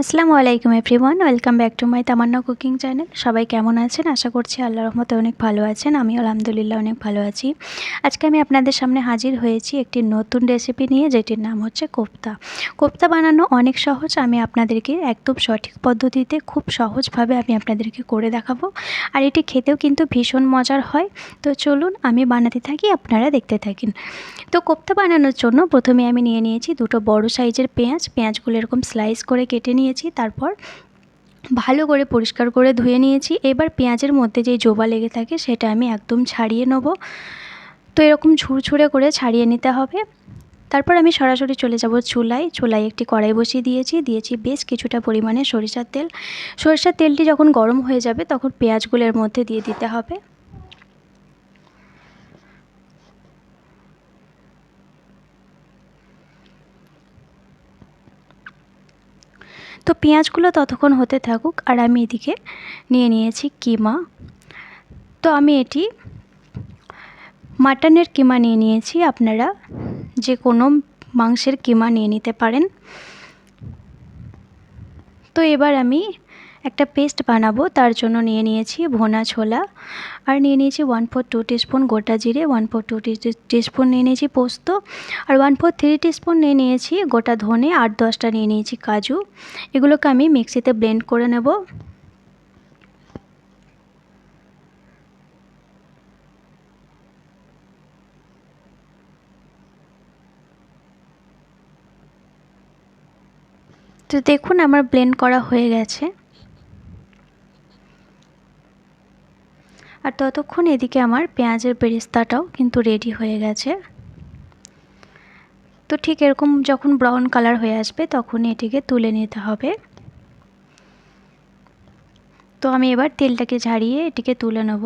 আসসালামু আলাইকুম everyone, welcome back to my Tamanna cooking channel. সবাই কেমন আছেন? আশা করছি আল্লাহ রহমতে অনেক ভালো আছেন আমি আলহামদুলিল্লাহ অনেক ভালো আছি। আজকে আমি আপনাদের সামনে হাজির হয়েছি একটি নতুন রেসিপি নিয়ে, যেটির নাম হচ্ছে কোপ্তা কোপ্তা বানানো অনেক সহজ, আমি আপনাদেরকে একদম সঠিক পদ্ধতিতে খুব সহজভাবে আমি আপনাদেরকে করে দেখাবো। আর এটি খেতেও কিন্তু ভীষণ মজার হয়। তো চলুন, আমি বানাতে থাকি, আপনারা দেখতে থাকেন। তো কোপ্তা বানানোর জন্য প্রথমে আমি নিয়ে নিয়েছি দুটো বড় সাইজের পেঁয়াজ। পেঁয়াজগুলো এরকম স্লাইস করে কেটে নিয়েছি, তারপর ভালো করে পরিষ্কার করে ধুয়ে নিয়েছি। এবার পেঁয়াজের মধ্যে যে জোবা লেগে থাকে সেটা আমি একদম ছাড়িয়ে নেব। তো এরকম ঝুরঝুরে করে ছাড়িয়ে নিতে হবে। তারপর আমি সরাসরি চলে যাব চুলায়। চুলায় একটি কড়াই বসিয়ে দিয়েছি। দিয়েছি বেশ কিছুটা পরিমাণে সরিষার তেল। সরিষার তেলটি যখন গরম হয়ে যাবে তখন পেঁয়াজগুলোর মধ্যে দিয়ে দিতে হবে। তো পেঁয়াজগুলো ততক্ষণ হতে থাকুক আর আমি এদিকে নিয়ে নিয়েছি কিমা। তো আমি এটি মাটনের কিমা নিয়ে নিয়েছি, আপনারা যে কোনো মাংসের কিমা নিয়ে নিতে পারেন। তো এবার আমি একটা পেস্ট বানাবো, তার জন্য নিয়ে নিয়েছি ভোনা ছোলা। আর নিয়ে নিয়েছি ওয়ান ফোর টু টিস্পুন গোটা জিরে ওয়ান ফোর টু টিস্পুন নিয়ে নিয়েছি পোস্ত। আর ওয়ান ফোর থ্রি টিস্পুন নিয়ে নিয়েছি গোটা ধনে আট দশটা নিয়ে নিয়েছি কাজু। এগুলোকে আমি মিক্সিতে ব্লেন্ড করে নেব। তো দেখুন, আমার ব্লেন্ড করা হয়ে গেছে। আর ততক্ষণ এদিকে আমার পেঁয়াজের বেরেস্তাটাও কিন্তু রেডি হয়ে গেছে। তো ঠিক এরকম যখন ব্রাউন কালার হয়ে আসবে তখন এটিকে তুলে নিতে হবে। তো আমি এবার তেলটাকে ঝাড়িয়ে এটিকে তুলে নেব।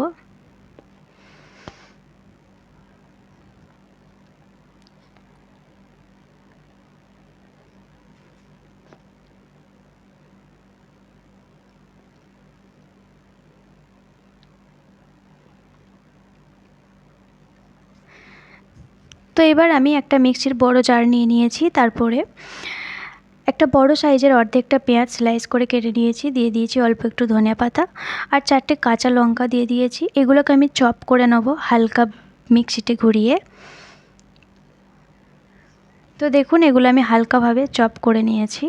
তো এবার আমি একটা মিক্সির বড় জার নিয়ে নিয়েছি, তারপরে একটা বড় সাইজের অর্ধেকটা পেঁয়াজ স্লাইস করে কেটে নিয়েছি, দিয়ে দিয়েছি অল্প একটু ধনিয়া পাতা আর চারটে কাঁচা লঙ্কা দিয়ে দিয়েছি। এগুলোকে আমি চপ করে নেব হালকা মিক্সিতে ঘুরিয়ে। তো দেখুন, এগুলো আমি হালকাভাবে চপ করে নিয়েছি।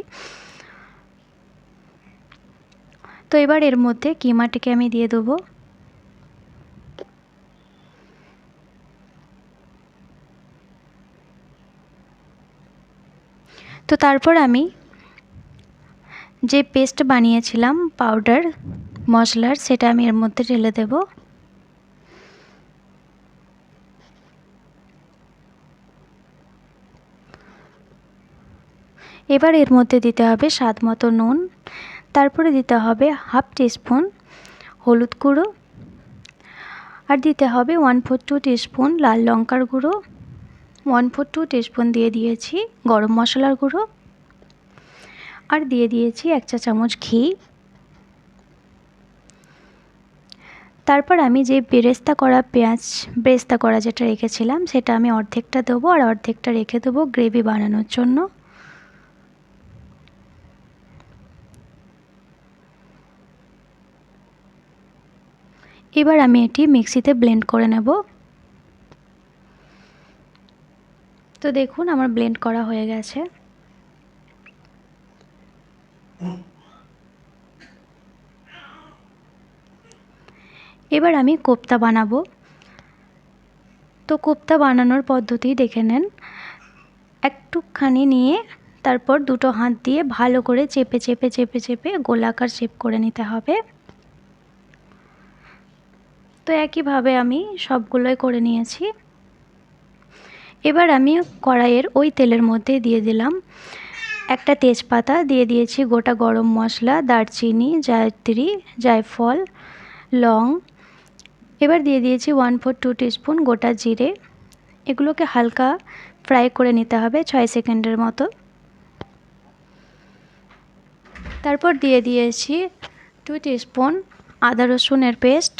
তো এবার এর মধ্যে কিমাটিকে আমি দিয়ে দেবো। তো তারপর আমি যে পেস্ট বানিয়েছিলাম পাউডার মশলার, সেটা আমি এর মধ্যে ঢেলে দেব। এবার এর মধ্যে দিতে হবে স্বাদ মতো নুন। তারপরে দিতে হবে হাফ টিস্পুন হলুদ গুঁড়ো। আর দিতে হবে ওয়ান ফোর টু টিস্পুন লাল লঙ্কার গুঁড়ো। ওয়ান ফোর টু টিস্পুন দিয়ে দিয়েছি গরম মশলার গুঁড়ো। আর দিয়ে দিয়েছি এক চা চামচ ঘি। তারপর আমি যে বেরেস্তা করা পেঁয়াজ, বেরেস্তা করা যেটা রেখেছিলাম, সেটা আমি অর্ধেকটা দেবো আর অর্ধেকটা রেখে দেবো গ্রেভি বানানোর জন্য। এবার আমি এটি মিক্সিতে ব্লেন্ড করে নেব। তো দেখুন, আমার ব্লেন্ড করা হয়ে গেছে। এবার আমি কোপ্তা বানাবো। তো কোপ্তা বানানোর পদ্ধতি দেখে নেন। একটুখানি নিয়ে তারপর দুটো হাত দিয়ে ভালো করে চেপে চেপে চেপে চেপে গোলাকার শেপ করে নিতে হবে। তো একইভাবে আমি সবগুলোই করে নিয়েছি। এবার আমি কড়াইয়ের ওই তেলের মধ্যে দিয়ে দিলাম একটা তেজপাতা, দিয়ে দিয়েছি গোটা গরম মশলা, দারচিনি, জায়ত্রী, জায়ফল, লং। এবার দিয়ে দিয়েছি ওয়ান ফোর টু টিস্পুন গোটা জিরে। এগুলোকে হালকা ফ্রাই করে নিতে হবে ছয় সেকেন্ডের মতো। তারপর দিয়ে দিয়েছি টু টিস্পুন আদা রসুনের পেস্ট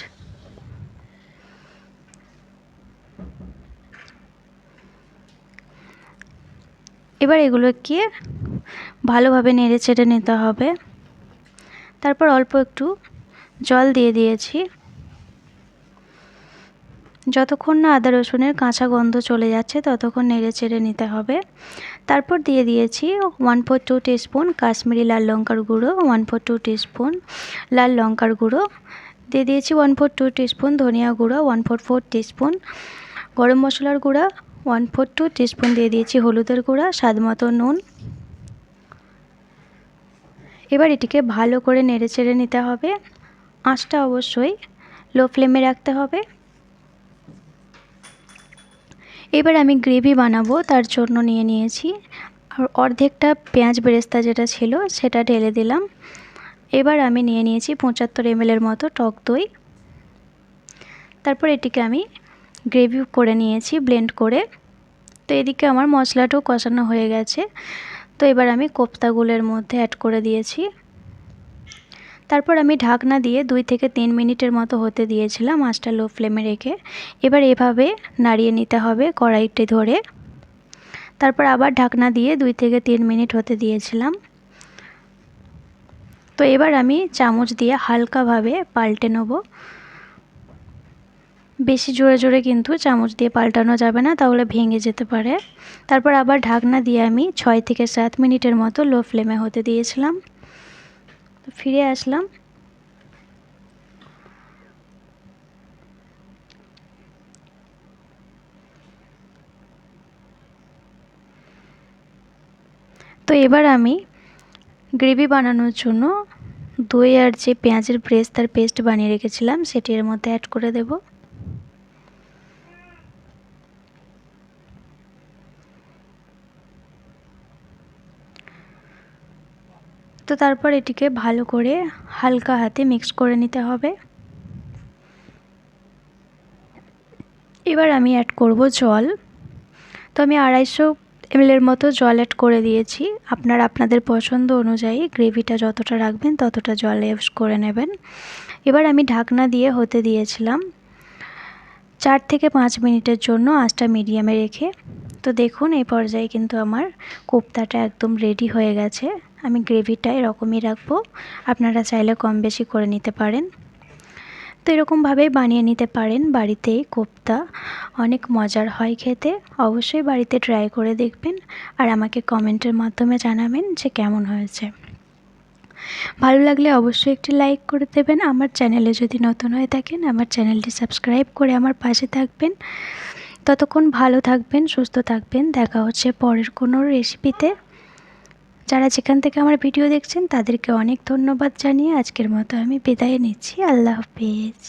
এবার এগুলোকে ভালোভাবে নেড়ে চেড়ে নিতে হবে। তারপর অল্প একটু জল দিয়ে দিয়েছি। যতক্ষণ না আদা রসুনের কাঁচা গন্ধ চলে যাচ্ছে, ততক্ষণ নেড়ে চেড়ে নিতে হবে। তারপর দিয়ে দিয়েছি one four two teaspoon Kashmiri লাল লঙ্কার গুঁড়ো ওয়ান ফোর টু টিস্পুন লাল লঙ্কার গুঁড়ো। দিয়ে দিয়েছি ওয়ান ফোর টু টিস্পুন ধনিয়া গুঁড়ো ওয়ান ফোর ফোর টিস্পুন গরম মশলার গুঁড়া ওয়ান ফোর টু টিস্পুন দিয়ে দিয়েছি হলুদের গুঁড়া, স্বাদ মতো নুন। এবার এটিকে ভালো করে নেড়ে চেড়ে নিতে হবে। আঁচটা অবশ্যই লো ফ্লেমে রাখতে হবে। এবার আমি গ্রেভি বানাবো, তার জন্য নিয়ে নিয়েছি। আর অর্ধেকটা পেঁয়াজ বেরেস্তা যেটা ছিল, সেটা ঢেলে দিলাম। এবার আমি নিয়ে নিয়েছি পঁচাত্তর এমএলের মতো টক দই। তারপর এটিকে আমি গ্রেভি করে নিয়েছি ব্লেন্ড করে। তো এদিকে আমার মশলাটাও কষানো হয়ে গেছে। তো এবার আমি কোপ্তাগুলোর মধ্যে অ্যাড করে দিয়েছি। তারপর আমি ঢাকনা দিয়ে দুই থেকে তিন মিনিটের মতো হতে দিয়েছিলাম মাছটা লো ফ্লেমে রেখে। এবার এভাবে নাড়িয়ে নিতে হবে কড়াইটি ধরে। তারপর আবার ঢাকনা দিয়ে দুই থেকে তিন মিনিট হতে দিয়েছিলাম। তো এবার আমি চামচ দিয়ে হালকাভাবে পাল্টে নেব। বেশি জোরে জোরে কিন্তু চামচ দিয়ে পাল্টানো যাবে না, তাহলে ভেঙে যেতে পারে। তারপর আবার ঢাকনা দিয়ে আমি ছয় থেকে সাত মিনিটের মতো লো ফ্লেমে হতে দিয়েছিলাম। ফিরে আসলাম। তো এবার আমি গ্রেভি বানানোর জন্য দই আর যে পেঁয়াজের ব্রেস্ট তার পেস্ট বানিয়ে রেখেছিলাম, সেটি এর মধ্যে অ্যাড করে দেব। তো তারপর এটিকে ভালো করে হালকা হাতে মিক্স করে নিতে হবে। এবার আমি অ্যাড করব জল। তো আমি আড়াইশো এমএলের মতো জল অ্যাড করে দিয়েছি। আপনারা আপনাদের পছন্দ অনুযায়ী গ্রেভিটা যতটা রাখবেন ততটা জল ইউজ করে নেবেন। এবার আমি ঢাকনা দিয়ে হতে দিয়েছিলাম চার থেকে পাঁচ মিনিটের জন্য আঁচটা মিডিয়ামে রেখে। তো দেখুন এই পর্যায়ে কিন্তু আমার কোপ্তাটা একদম রেডি হয়ে গেছে। আমি গ্রেভিটা এরকমই রাখব। আপনারা চাইলে কম বেশি করে নিতে পারেন। তো এরকমভাবেই বানিয়ে নিতে পারেন বাড়িতেই কোপ্তা। অনেক মজার হয় খেতে। অবশ্যই বাড়িতে ট্রাই করে দেখবেন আর আমাকে কমেন্টের মাধ্যমে জানাবেন যে কেমন হয়েছে। ভালো লাগলে অবশ্যই একটি লাইক করে দেবেন। আমার চ্যানেলে যদি নতুন হয়ে থাকেন, আমার চ্যানেলটি সাবস্ক্রাইব করে আমার পাশে থাকবেন। ততক্ষণ ভালো থাকবেন, সুস্থ থাকবেন। দেখা হচ্ছে পরের কোনো রেসিপিতে। যারা যেখান থেকে আমার ভিডিও দেখছেন, তাদেরকে অনেক ধন্যবাদ জানিয়ে আজকের মতো আমি বিদায় নিচ্ছি। আল্লাহ হাফিজ।